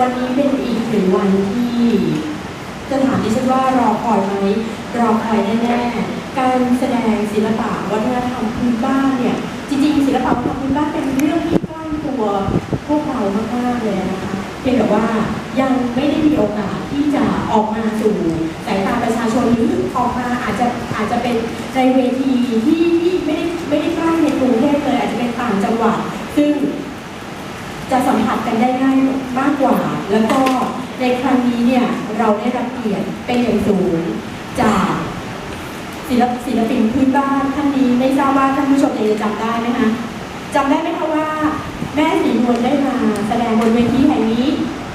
วันนี้เป็นอีกหนึ่งวันที่จะถามดิฉันว่ารอคอยไหมรอคอยแน่ๆการแสดงศิลปะวัฒนธรรมพื้นบ้านเนี่ย จริงๆศิลปะวัฒนธรรมพื้นบ้านเป็นเรื่องที่ใกล้ตัวพวกเรามากๆเลยนะคะเพียงแต่ว่ายังไม่ได้มีโอกาสที่จะออกมาสู่สายตาประชาชนหรือออกมาอาจจะอาจจะเป็นในเวทีที่ที่ไม่ได้ไม่ได้ใกล้ในกรุงเทพเลยอาจจะเป็นต่างจังหวัดซึ่ง จะสัมผัสกันได้ง่ายมากกว่า แล้วก็ในครั้งนี้เนี่ยเราได้รับเกียรติเป็นอย่างสูงจากศิลปศิลปินพื้นบ้านท่านนี้ไม่ทราบว่าท่านผู้ชมยังจะจำได้ไหมคะจำได้ไหมคะว่าแม่สีนวลได้มาแสดงบนเวทีแห่งนี้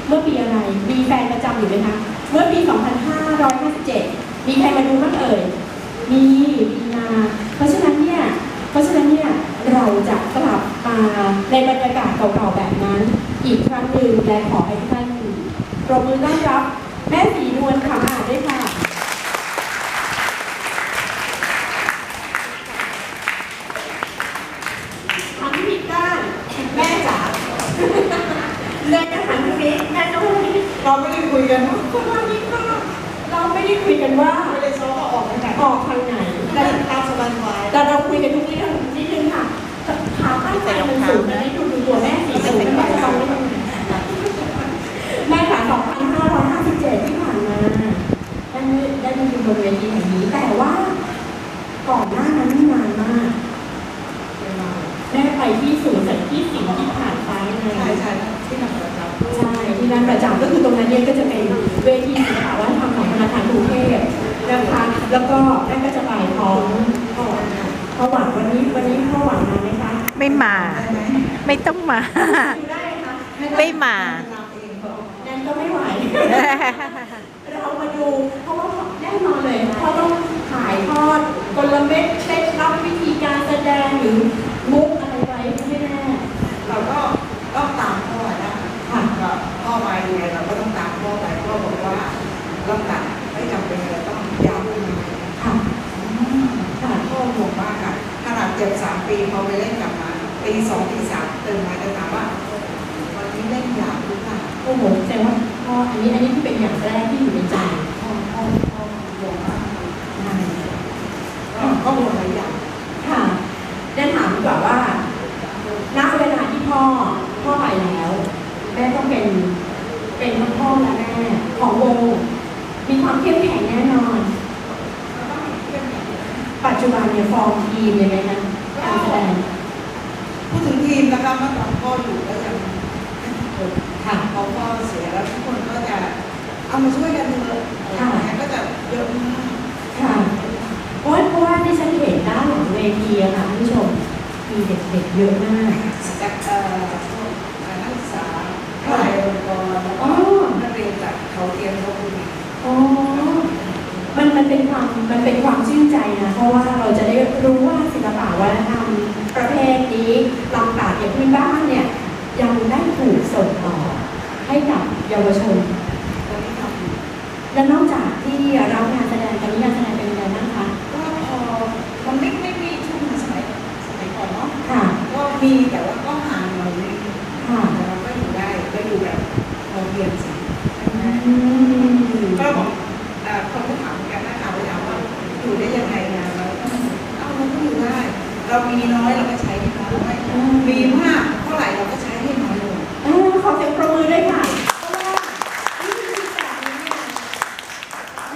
เมื่อปีอะไร มีแฟนประจำอยู่ไหมคะ เมื่อปี 2557 มีใครมาดูบ้างเอ่ย มีมีมา เพราะฉะนั้นเนี่ย เพราะฉะนั้นเนี่ยเราจะกลับ มาในบรรยากาศเก่าๆแบบนั้น อีกครั้งหนึ่งและขอให้ทุกท่านปรบมือต้อนรับแม่สีนวลขำอาจด้วยค่ะทำผิดด้านแม่จ๋าเลยจะหันทางนี้แม่ต้องทางนี้เราไม่ได้คุยกันเนอะสวัสดีค่ะเราไม่ได้คุยกันว่าไม่ได้ซ้อมก็ออกเหมือนกันออกทางไหนแต่ตามสบายสบายแต่เราคุยกันทุกเรื่องนิดนึงค่ะขาตั้ง ใจมันสูงนะนี่ดูดูตัวแม่สีสูงแม่จะต้องไม่ต้องแม่ขา2557 ที่ผ่านมาได้ได้มาอยู่บนเวทีแห่งนี้แต่ว่าก่อนหน้านั้นนี่นานมากแม่ไปที่ศูนย์สันที่สิ่งที่ผ่านฟ้าไงใช่ใช่ที่นำประจำใช่ที่นั่นประจำก็คือตรงนั้นเนี่ยก็จะเป็นเวทีศิลปะวัฒนธรรมของธนาคารกรุงเทพนะคะแล้วก็แม่ก็จะไปพร้อมพ่อหวังพ่อหวังวันนี้วันนี้พ่อหวังมาไหมคะ ไม่มา ไม่ต้องมา ไม่มานั่นก็ไม่ไหวเรามาดูเพราะว่าแน่นอนเลยพ่อต้องถ่ายทอดกลเม็ดเคล็ดลับวิธีการแสดงหรือมุกอะไรไว้ให้แน่เราก็ต้องตามพ่อนะค่ะก็พ่อมายู่ไงเราก็ต้องตามพ่อไปพ่อบอกว่าต้องตัดไม่จำเป็นเลยต้องย้ำเลยค่ะค่ะพ่อห่วงมากค่ะขนาดเจ็บสามปีพอไปเล่นกลับมา ปีสองปีสามตื่นมาจะถามว่าวันนี้เล่นยาวหรือเปล่าโอ้โหแสดงว่าพ่ออันนี้อันนี้ที่เป็นอย่างแรกที่อยู่ในใจพ่อพ่อพ่อห่วงมากก็ก็ห่วงหลายอย่างค่ะเดี๋ยวถามดีกว่าว่าณเวลาที่พ่อพ่อไปแล้ว แม่ต้องเป็นเป็นทั้งพ่อและแม่ของวงมีความเข้มแข็งแน่นอน ปัจจุบันเนี่ยฟอร์มทีมเลยไหมคะการแสดงพู ดถึงทีมนะคะเมื่อก่อนพ่ออยู่ก็ยังค่ะพอพ่อเสียแล้วทุกคนก็จะเอามาช่วยกันเถอะอะไรอย่างเงี้ยก็จะเยอะมากค่ะเพราะว่าเพราะว่าที่ฉันเห็นด้านหลังเวทีอะค่ะท่านผู้ชมมีเด็กๆเยอะมากจากเอ่อพวกนักศึกษาเท่าไหร่องค์กรแล้วอ๋ก็อนักเรียนจากเขาเตรียมเขาบุรีอ๋อมันมันเป็นความมันเป็นความชื่นใจนะ เพราะว่าเราจะได้รู้ว่าศิลปะวัฒนธรรมประเภทนี้ลำบากอย่างพื้นบ้านเนี่ย ยังได้ถูกส่งต่อให้ กับเยาวชนตอนนี้ทำอยู่และนอกจากที่รับงานแสดงตอนนี้งานแสดงเป็นยังไงบ้างคะก็พอมันไม่ไม่มีช่วงสมัยสมัยก่อนเนาะค่ะก็มีแต่ว่าก็ห่างหน่อยนึง ค่ะ แต่เราก็อยู่ได้ก็อยู่แบบพอเพียงสิใช่ไหม อืม ก็บอกเอ่อคนก็ถามกันนักข่าวไปถามว่าอยู่ได้ยังไงนะเราก็เอ้าเราก็อยู่ได้ เรามีน้อยเราก็ใช้ให้น้อยมีมากเท่าไหร่เราก็ใช้ให้น้อยลง เออขอเสียงประมือด้วยค่ะ เพราะว่าวิธีแบบนี้เนี่ย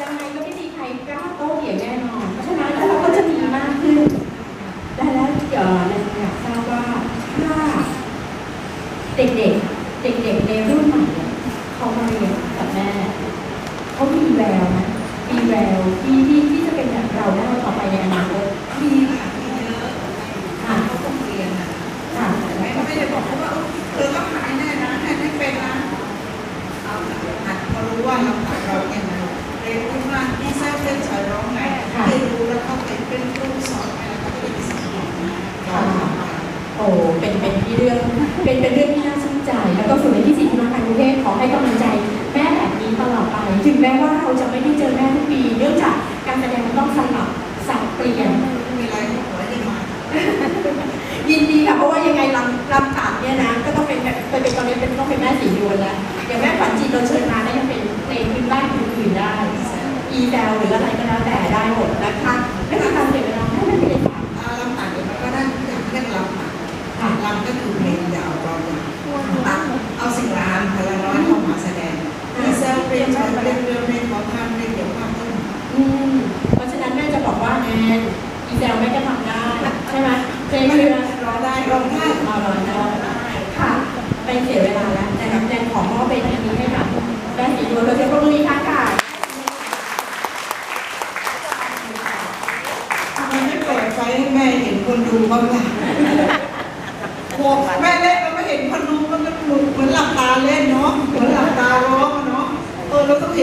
ยังไงก็ไม่มีใครกล้าโต้เถียงแน่นอน เพราะฉะนั้นแล้วเราก็จะมีมากขึ้น ได้แล้วเอ่อในอยากทราบว่าถ้า เด็กๆ เด็กๆในรุ่นใหม่เนี่ยเขามาเรียนกับแม่เขามีแววนะมีแววที่ที่ที่จะเป็นแบบเราได้ต่อไปในอนาคตมีค่ะมีเยอะค่ะเขาต้องเรียนนะค่ะแต่ไม่ไม่ได้บอกเขาว่าเออต้องหายแน่นะให้ไม่เป็นนะเอาหัดพอรู้ว่าเราหัดเรายังไงเรียนรู้ว่าที่แท้เป็นสอยร้องไงเรียนรู้แล้วเขาเป็นเป็นครูสอนไปแล้วก็เป็นสิ่งที่ดีนะโอ้เป็นเป็นที่เรื่องเป็นเป็นเรื่อง จะไม่ได้เจอแม่ทุกปี เนื่องจากการแสดงมันต้องสลับสับเปลี่ยนมีอะไรหัวดีมายินดีค่ะเพราะว่ายังไงลำลำตัดเนี่ยนะ ก็ต้องเป็นเป็นตอนนี้เป็นต้องเป็นแม่สีดวนแล้วอย่างแม่ฝันจีตเราเชิญมาได้ยังเป็นเพลงพื้นบ้านพื้นๆได้ อีแดลหรืออะไรก็แล้วแต่ได้หมดนะคะไม่ต้องทำเสียเวลาให้มันเป็นลำตัด แซลแม่ก็ทำได้ใช่ไหมเพลงเรือร้องได้ร้องได้เอาเลยได้ค่ะไปเสียเวลาแล้วนะครับแจนขอมอบเป็นอันนี้ให้กับแม่สีดวงเราจะปรบมืออีกครั้งค่ะทำไมไม่เปิดไฟให้แม่เห็นคนดูบ้างล่ะโอ้แม่เล่นแล้วไม่เห็นคนดูมันก็เหมือนหลับตาเล่นเนาะเหมือนหลับตาร้องอะเนาะเออเราต้องเห็น